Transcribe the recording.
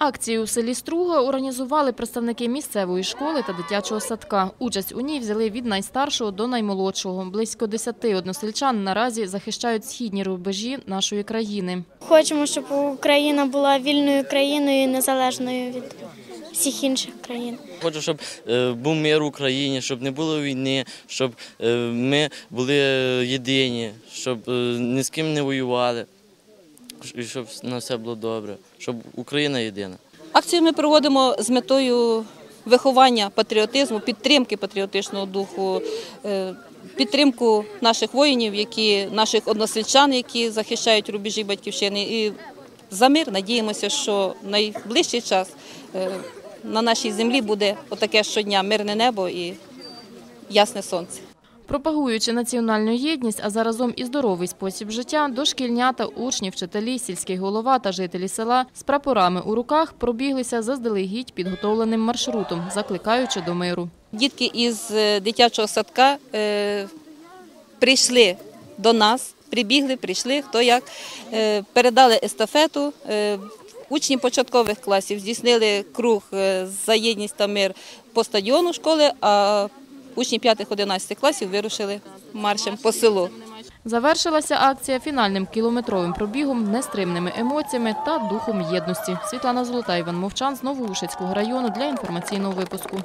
Акцію у селі Струга організували представники місцевої школи та дитячого садка. Участь у ній взяли від найстаршого до наймолодшого. Близько десяти односельчан наразі захищають східні рубежі нашої країни. Хочемо, щоб Україна була вільною країною і незалежною від всіх інших країн. Хочу, щоб е, був мир в Україні, щоб не було війни, щоб е, ми були єдині, щоб е, ні з ким не воювали, і щоб на все було добре, щоб Україна єдина. Акцію ми проводимо з метою виховання патріотизму, підтримки патріотичного духу, е, підтримку наших воїнів, які наших односельчан, які захищають рубежі батьківщини. І за мир надіємося, що в найближчий час е, на нашій землі буде отаке щодня мирне небо і ясне сонце. Пропагуючи національну єдність, а заразом і здоровий спосіб життя, дошкільнята, учні, вчителі, сільський голова та жителі села з прапорами у руках пробіглися заздалегідь підготовленим маршрутом, закликаючи до миру. Дітки із е, дитячого садка е, прийшли до нас, прибігли, прийшли, хто як, е, передали естафету. Учні початкових класів здійснили круг за єдність та мир по стадіону школи, а учні 5-11 класів вирушили маршем по селу. Завершилася акція фінальним кілометровим пробігом, нестримними емоціями та духом єдності. Світлана Золота, Іван Мовчан з Новоушицького району для інформаційного випуску.